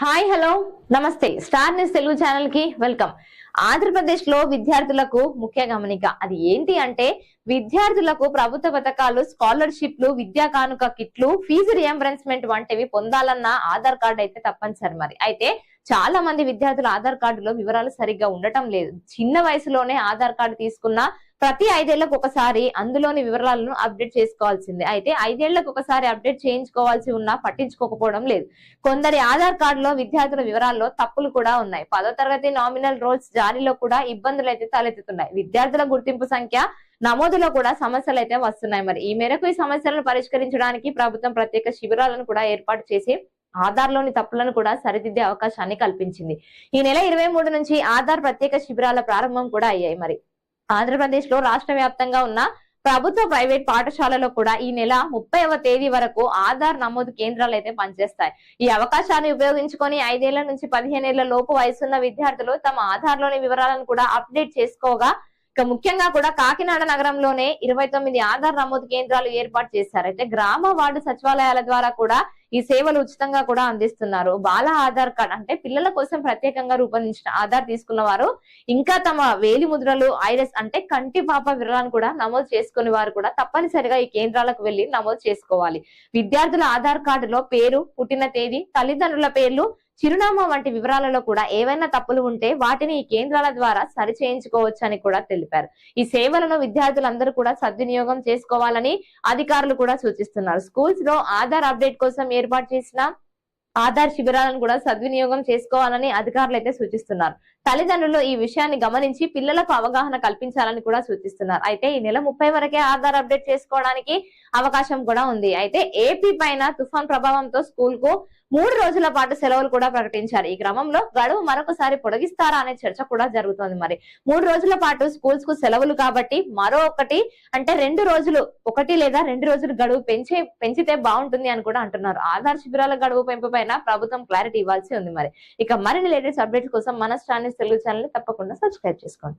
Hi hello. నమస్తే. Star news Telugu ఛానల్కి welcome. ఆంధ్రప్రదేశ్లో విద్యార్థులకు ముఖ్య గమనిక అది ఏంటి అంటే విద్యార్థులకు ప్రభుత్వ పథకాలు స్కాలర్షిప్లు విద్యా కానుక కిట్లు ఫీజు రియంబర్స్మెంట్ వంటివి పొందాలన్న ఆధార్ కార్డు అయితే తప్పనిసరి మరి. అయితే చాలా మంది విద్యార్థులు ఆధార్ కార్డులో వివరాలు సరిగ్గా ఉండటం లేదు. చిన్న వయసులోనే ఆధార్ కార్డు తీసుకున్న ప్రతి ఐదేళ్ళకు ఒకసారి అందులోని వివరాలను అప్డేట్ చేసుకోవాల్సిందే. అయితే ఐదేళ్ళకు ఒకసారి అప్డేట్ చేయించుకోవాల్సి ఉన్నా పట్టించుకోకపోవడం లేదు. కొందరి ఆధార్ కార్డులో విద్యార్థుల వివరాల్లో తప్పులు కూడా ఉన్నాయి. పదో తరగతి నామినల్ రోల్స్ జారీలో కూడా ఇబ్బందులు అయితే తలెత్తుతున్నాయి. విద్యార్థుల గుర్తింపు సంఖ్య నమోదులో కూడా సమస్యలు అయితే వస్తున్నాయి. మరి ఈ మేరకు ఈ సమస్యలను పరిష్కరించడానికి ప్రభుత్వం ప్రత్యేక శిబిరాలను కూడా ఏర్పాటు చేసి ఆధార్లోని తప్పులను కూడా సరిదిద్దే అవకాశాన్ని కల్పించింది. ఈ నెల ఇరవై మూడు నుంచి ఆధార్ ప్రత్యేక శిబిరాల ప్రారంభం కూడా అయ్యాయి. మరి ఆంధ్రప్రదేశ్లో రాష్ట్ర వ్యాప్తంగా ఉన్న ప్రభుత్వ ప్రైవేట్ పాఠశాలలో కూడా ఈ నెల ముప్పైవ తేదీ వరకు ఆధార్ నమోదు కేంద్రాలు అయితే పనిచేస్తాయి. ఈ అవకాశాన్ని ఉపయోగించుకొని ఐదేళ్ళ నుంచి పదిహేనేళ్ళ లోపు వయసున్న విద్యార్థులు తమ ఆధార్లోని వివరాలను కూడా అప్డేట్ చేసుకోగా ఇక ముఖ్యంగా కూడా కాకినాడ నగరంలోనే ఇరవై తొమ్మిది ఆధార్ నమోదు కేంద్రాలు ఏర్పాటు చేశారు. అయితే గ్రామ వార్డు సచివాలయాల ద్వారా కూడా ఈ సేవలు ఉచితంగా కూడా అందిస్తున్నారు. బాల ఆధార్ కార్డ్ అంటే పిల్లల కోసం ప్రత్యేకంగా రూపొందించిన ఆధార్ తీసుకున్న వారు ఇంకా తమ వేలి ముద్రలు ఐరస్ అంటే కంటి పాప వివరాలను కూడా నమోదు చేసుకునే వారు కూడా తప్పనిసరిగా ఈ కేంద్రాలకు వెళ్ళి నమోదు చేసుకోవాలి. విద్యార్థుల ఆధార్ కార్డులో పేరు పుట్టిన తేదీ తల్లిదండ్రుల పేర్లు చిరునామా వంటి వివరాలలో కూడా ఏవైనా తప్పులు ఉంటే వాటిని ఈ కేంద్రాల ద్వారా సరిచేయించుకోవచ్చు అని కూడా తెలిపారు. ఈ సేవలను విద్యార్థులందరూ కూడా సద్వినియోగం చేసుకోవాలని అధికారులు కూడా సూచిస్తున్నారు. స్కూల్స్లో ఆధార్ అప్డేట్ కోసం ఏర్పాటు చేసిన ఆధార్ శిబిరాలను కూడా సద్వినియోగం చేసుకోవాలని అధికారులు అయితే సూచిస్తున్నారు. తల్లిదండ్రులు ఈ విషయాన్ని గమనించి పిల్లలకు అవగాహన కల్పించాలని కూడా సూచిస్తున్నారు. అయితే ఈ నెల ముప్పై వరకే ఆధార్ అప్డేట్ చేసుకోవడానికి అవకాశం కూడా ఉంది. అయితే ఏపీ పైన తుఫాన్ ప్రభావంతో స్కూల్కు మూడు రోజుల పాటు సెలవులు కూడా ప్రకటించారు. ఈ క్రమంలో గడువు మరొకసారి పొడిగిస్తారా అనే చర్చ కూడా జరుగుతోంది మరి. మూడు రోజుల పాటు స్కూల్స్కు సెలవులు కాబట్టి మరో ఒకటి అంటే రెండు రోజులు ఒకటి లేదా రెండు రోజులు గడువు పెంచే పెంచితే బాగుంటుంది అని కూడా అంటున్నారు. ఆధార్ శిబిరాల గడువు పెంపు పైన ప్రభుత్వం క్లారిటీ ఇవ్వాల్సి ఉంది మరి. ఇక మరిన్ని లేటెస్ట్ అప్డేట్స్ కోసం మన ఛానల్ తెలుగు ఛానల్ తప్పకుండా సబ్స్క్రైబ్ చేసుకోండి.